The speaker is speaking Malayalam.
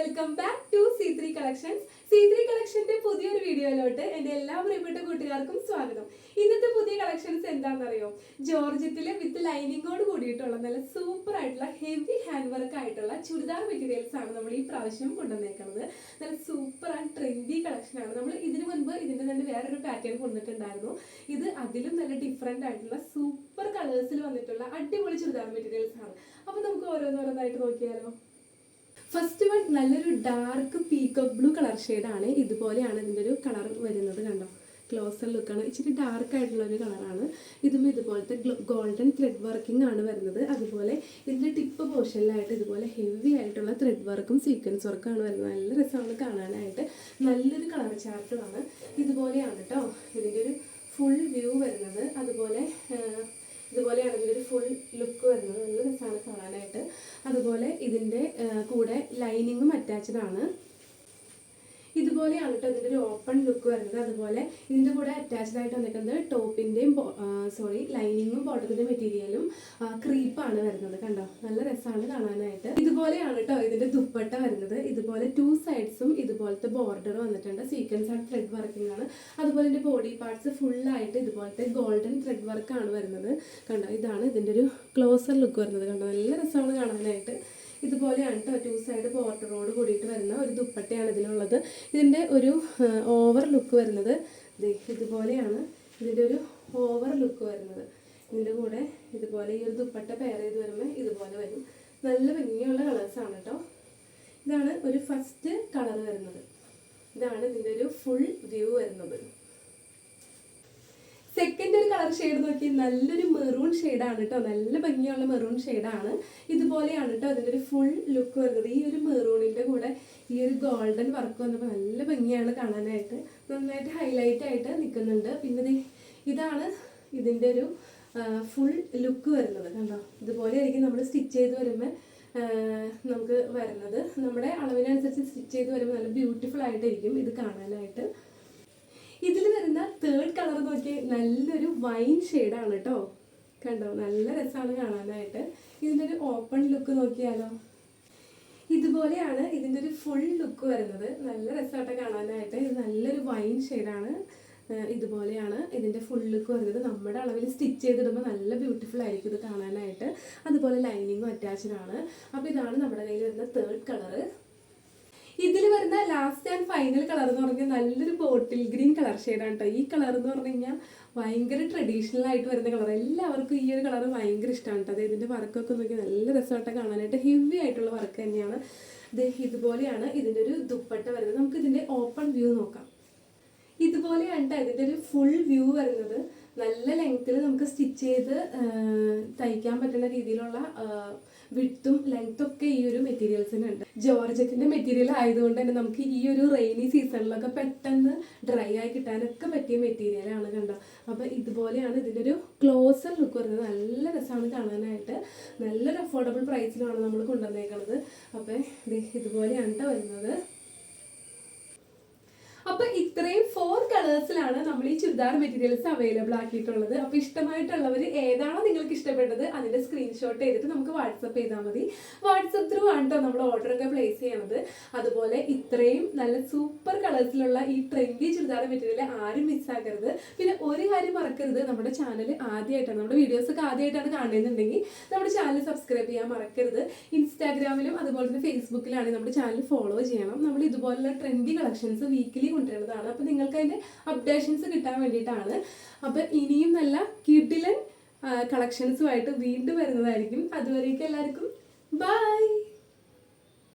Welcome back to C three collections. C three കളക്ഷന്റെ പുതിയൊരു വീഡിയോയിലോട്ട് എന്റെ എല്ലാ പ്രിയപ്പെട്ട കൂട്ടുകാർക്കും സ്വാഗതം. ഇന്നത്തെ പുതിയ കളക്ഷൻസ് എന്താണെന്നറിയോ? ജോർജറ്റിൽ വിത്ത് ലൈനിങ്ങോട് കൂടിയിട്ടുള്ള നല്ല സൂപ്പർ ആയിട്ടുള്ള ഹെവി ഹാൻഡ് വർക്ക് ആയിട്ടുള്ള ചുരിദാർ മെറ്റീരിയൽസ് ആണ് നമ്മൾ ഈ പ്രാവശ്യം കൊണ്ടുവന്നേക്കുന്നത്. നല്ല സൂപ്പർ ആൻഡ് ട്രെൻഡി കളക്ഷനാണ് നമ്മൾ ഇതിനു മുൻപ് ഇതിന്റെ തന്നെ വേറൊരു പാറ്റേൺ കൊണ്ടിട്ടുണ്ടായിരുന്നു ഇത് അതിലും നല്ല ഡിഫറെന്റ് ആയിട്ടുള്ള സൂപ്പർ കളേഴ്സിൽ വന്നിട്ടുള്ള അടിപൊളി ചുരിദാർ മെറ്റീരിയൽസ് ആണ്. അപ്പൊ നമുക്ക് ഓരോന്നോരോന്നായിട്ട് നോക്കിയാലോ? ഫസ്റ്റ് വൺ നല്ലൊരു ഡാർക്ക് പീക്കോക്ക് ബ്ലൂ കളർ ആണ്. ഇതുപോലെയാണ് ഇതിന്റെ ഒരു കളർ വരുന്നത് കണ്ടോ? ക്ലോസർ ലുക്കാണ് ഇച്ചിരി ഡാർക്ക് ആയിട്ടുള്ള ഒരു കളറാണ് ഇതും ഇതുപോലത്തെ ഗോൾഡൻ ത്രെഡ് വർക്കിംഗ് ആണ് വരുന്നത്. അതുപോലെ ഇതിന്റെ ടിപ്പ് പോർഷനിലായിട്ട് ഇതുപോലെ ഹെവി ആയിട്ടുള്ള ത്രെഡ് വർക്കും സീക്വൻസ് വർക്കാണ് വരുന്നത്. നല്ല രസമാണ് കാണാനായിട്ട്. നല്ലൊരു കളർ ചാർട്ടുമാണ് ഇതുപോലെയാണ് കേട്ടോ ഇതിന്റെ ഒരു ഫുൾ വ്യൂ വരുന്നത്. അതുപോലെ ഇതുപോലെയാണ് ഇതിന്റെ ഫുൾ ലുക്ക് വരുന്നത്. നല്ല രസമാണ് കാണാനായിട്ട്. അതുപോലെ ഇതിന്റെ കൂടെ ലൈനിങ്ങും അറ്റാച്ച്ഡ് ആണ്. ഇതുപോലെയാണ് കേട്ടോ ഇതിന്റെ ഒരു ഓപ്പൺ ലുക്ക് വരുന്നത്. അതുപോലെ ഇതിന്റെ കൂടെ അറ്റാച്ച്ഡ് ആയിട്ട് വന്നിരിക്കുന്നത് ടോപ്പിന്റെയും സോറി ലൈനിങ്ങും ബോട്ടത്തിന്റെ മെറ്റീരിയലും ക്രീപ്പാണ് വരുന്നത് കണ്ടോ? നല്ല രസമാണ് കാണാനായിട്ട്. ഇതുപോലെയാണ് കേട്ടോ ഇതിന്റെ ദുപ്പട്ട വരുന്നത്. ഇതുപോലെ ടു സൈഡ്സും ഇതുപോലത്തെ ബോർഡർ വന്നിട്ടുണ്ട്. സീക്വൻസ് ആൻഡ് ത്രെഡ് വർക്കിംഗ് ആണ്. അതുപോലെ ഇതിന്റെ ബോഡി പാർട്സ് ഫുള്ളായിട്ട് ഇതുപോലത്തെ ഗോൾഡൻ ത്രെഡ് വർക്കാണ് വരുന്നത്. കണ്ടോ? ഇതാണ് ഇതിന്റെ ഒരു ക്ലോസർ ലുക്ക് വരുന്നത്. കണ്ടോ? നല്ല രസമാണ് കാണാനായിട്ട്. ഇതുപോലെയാണ് കേട്ടോ ടു സൈഡ് ബോർഡറോട് കൂടിയിട്ട് വരുന്ന ഒരു ദുപ്പട്ടയാണ് ഇതിനുള്ളത് ഇതിന്റെ ഒരു ഓവർ ലുക്ക് വരുന്നത്. ഇതുപോലെയാണ് ഇതിന്റെ ഒരു ഓവർ ലുക്ക് വരുന്നത്. ഇതിന്റെ കൂടെ ഇതുപോലെ ഈ ഒരു ദുപ്പട്ട പെയർ ചെയ്ത് വരുമ്പോൾ ഇതുപോലെ വരും. നല്ല ഭംഗിയുള്ള കളേഴ്സാണ് കേട്ടോ ഇതാണ് ഒരു ഫസ്റ്റ് കളർ വരുന്നത്. ഇതാണ് ഇതിന്റെ ഒരു ഫുൾ വ്യൂ വരുന്നത്. സെക്കൻഡ് ഒരു കളർ ഷെയ്ഡ് നോക്കി നല്ലൊരു മെറൂൺ ഷെയ്ഡാണ് കേട്ടോ നല്ല ഭംഗിയുള്ള മെറൂൺ ഷെയ്ഡാണ് ഇതുപോലെയാണ് കേട്ടോ അതിന്റെ ഒരു ഫുൾ ലുക്ക് വരുന്നത്. ഈ ഒരു മെറൂണിന്റെ കൂടെ ഈ ഒരു ഗോൾഡൻ വർക്ക് വന്നപ്പോൾ നല്ല ഭംഗിയാണ് കാണാനായിട്ട്. നന്നായിട്ട് ഹൈലൈറ്റ് ആയിട്ട് നിൽക്കുന്നുണ്ട് പിന്നെ ഇതാണ് ഇതിന്റെ ഒരു ഫുൾ ലുക്ക് വരുന്നത് കണ്ടോ? ഇതുപോലെ ആയിരിക്കും നമ്മൾ സ്റ്റിച്ച് ചെയ്ത് വരുമ്പോൾ നമുക്ക് വരുന്നത്. നമ്മുടെ അളവിനനുസരിച്ച് സ്റ്റിച്ച് ചെയ്ത് വരുമ്പോൾ നല്ല ബ്യൂട്ടിഫുൾ ആയിട്ടായിരിക്കും ഇത് കാണാനായിട്ട്. ഇതിൽ വരുന്ന തേർഡ് കളർ നോക്കി നല്ലൊരു വൈൻ ഷെയ്ഡാണ് കേട്ടോ കണ്ടോ? നല്ല രസമാണ് കാണാനായിട്ട്. ഇതിന്റെ ഒരു ഓപ്പൺ ലുക്ക് നോക്കിയാലോ? ഇതുപോലെയാണ് ഇതിന്റെ ഒരു ഫുൾ ലുക്ക് വരുന്നത്. നല്ല രസമായിട്ട് കാണാനായിട്ട്. ഇത് നല്ലൊരു വൈൻ ഷെയ്ഡാണ് ഇതുപോലെയാണ് ഇതിന്റെ ഫുൾ ലുക്ക് വരുന്നത്. നമ്മുടെ അളവിൽ സ്റ്റിച്ച് ചെയ്തിടുമ്പോൾ നല്ല ബ്യൂട്ടിഫുൾ ആയിരിക്കും ഇത് കാണാനായിട്ട്. അതുപോലെ ലൈനിങ്ങും അറ്റാച്ച്ഡ് ആണ്. അപ്പോൾ ഇതാണ് നമ്മുടെ കയ്യിൽ വരുന്ന തേർഡ് കളറ് ഇതിൽ വരുന്ന ലാസ്റ്റ് ഫൈനൽ കളർ എന്ന് പറഞ്ഞാൽ നല്ലൊരു ബോട്ടിൽ ഗ്രീൻ കളർ ഷെയ്ഡാണ് കേട്ടോ ഈ കളർ എന്ന് പറഞ്ഞു കഴിഞ്ഞാൽ ഭയങ്കര ട്രഡീഷണൽ ആയിട്ട് വരുന്ന കളർ എല്ലാവർക്കും ഈ ഒരു കളർ ഭയങ്കര ഇഷ്ടമാണ് കേട്ടോ അതായത് ഇതിന്റെ വർക്കൊക്കെ നോക്കി നല്ല രസമായിട്ട് കാണാനായിട്ട് ഹെവി ആയിട്ടുള്ള വർക്ക് തന്നെയാണ്. ഇത് ഇതുപോലെയാണ് ഇതിന്റെ ഒരു ദുപ്പട്ട വരുന്നത്. നമുക്ക് ഇതിന്റെ ഓപ്പൺ വ്യൂ നോക്കാം. ഇതുപോലെയാണ് ഇതിന്റെ ഒരു ഫുൾ വ്യൂ വരുന്നത് നല്ല ലെങ്ത്തിൽ നമുക്ക് സ്റ്റിച്ച് ചെയ്ത് തയ്ക്കാൻ പറ്റുന്ന രീതിയിലുള്ള വിട്ടും ലെങ്ത്തും ഒക്കെ ഈ ഒരു മെറ്റീരിയൽസിനുണ്ട് ജോർജറ്റിന്റെ മെറ്റീരിയൽ ആയതുകൊണ്ട് തന്നെ നമുക്ക് ഈ ഒരു റെയിനി സീസണിലൊക്കെ പെട്ടെന്ന് ഡ്രൈ ആയി കിട്ടാനൊക്കെ പറ്റിയ മെറ്റീരിയലാണ് കണ്ടോ. അപ്പോൾ ഇതുപോലെയാണ് ഇതിന്റെ ഒരു ക്ലോസർ ലുക്ക് വരുന്നത്. നല്ല രസമാണ് കാണാനായിട്ട്. നല്ലൊരു അഫോർഡബിൾ പ്രൈസിലാണ് നമ്മൾ കൊണ്ടുവന്നേക്കുന്നത് അപ്പോൾ ഇതുപോലെയാണ് കേട്ടോ വരുന്നത്. അപ്പൊ ഇത്രയും ഫോർ കളേഴ്സിലാണ് നമ്മൾ ഈ ചുരിദാർ മെറ്റീരിയൽസ് അവൈലബിൾ ആക്കിയിട്ടുള്ളത്. അപ്പൊ ഇഷ്ടമായിട്ടുള്ളവർ ഏതാണോ നിങ്ങൾക്ക് ഇഷ്ടപ്പെട്ടത് അതിന്റെ സ്ക്രീൻഷോട്ട് ചെയ്തിട്ട് നമുക്ക് വാട്സപ്പ് ചെയ്താൽ മതി. വാട്സപ്പ് ത്രൂ ആണ് കേട്ടോ നമ്മൾ ഓർഡർ ഒക്കെ പ്ലേസ് ചെയ്യണത്. അതുപോലെ ഇത്രയും നല്ല സൂപ്പർ കളേഴ്സിലുള്ള ഈ ട്രെൻഡി ചുരിദാർ മെറ്റീരിയൽ ആരും മിസ്സാക്കരുത് പിന്നെ ഒരു കാര്യം മറക്കരുത് നമ്മുടെ ചാനൽ ആദ്യമായിട്ടാണ് നമ്മുടെ വീഡിയോസ് ഒക്കെ ആദ്യമായിട്ടാണ് കാണുന്നുണ്ടെങ്കിൽ നമ്മുടെ ചാനൽ സബ്സ്ക്രൈബ് ചെയ്യാൻ മറക്കരുത്. ഇൻസ്റ്റാഗ്രാമിലും അതുപോലെ തന്നെ ഫേസ്ബുക്കിലാണെങ്കിൽ നമ്മുടെ ചാനൽ ഫോളോ ചെയ്യണം. നമ്മൾ ഇതുപോലുള്ള ട്രെൻഡി കളക്ഷൻസ് വീക്കിലി കൊണ്ടുവരുന്നതാണ്. അപ്പോൾ നിങ്ങൾക്ക് അതിന്റെ അപ്ഡേഷൻസ് കിട്ടാൻ വേണ്ടിയിട്ടാണ്. അപ്പോൾ ഇനിയും നല്ല കിഡിലൻ കളക്ഷൻസുമായിട്ട് വീണ്ടും വരുന്നതായിരിക്കും. അതുവരേക്കും എല്ലാവർക്കും ബൈ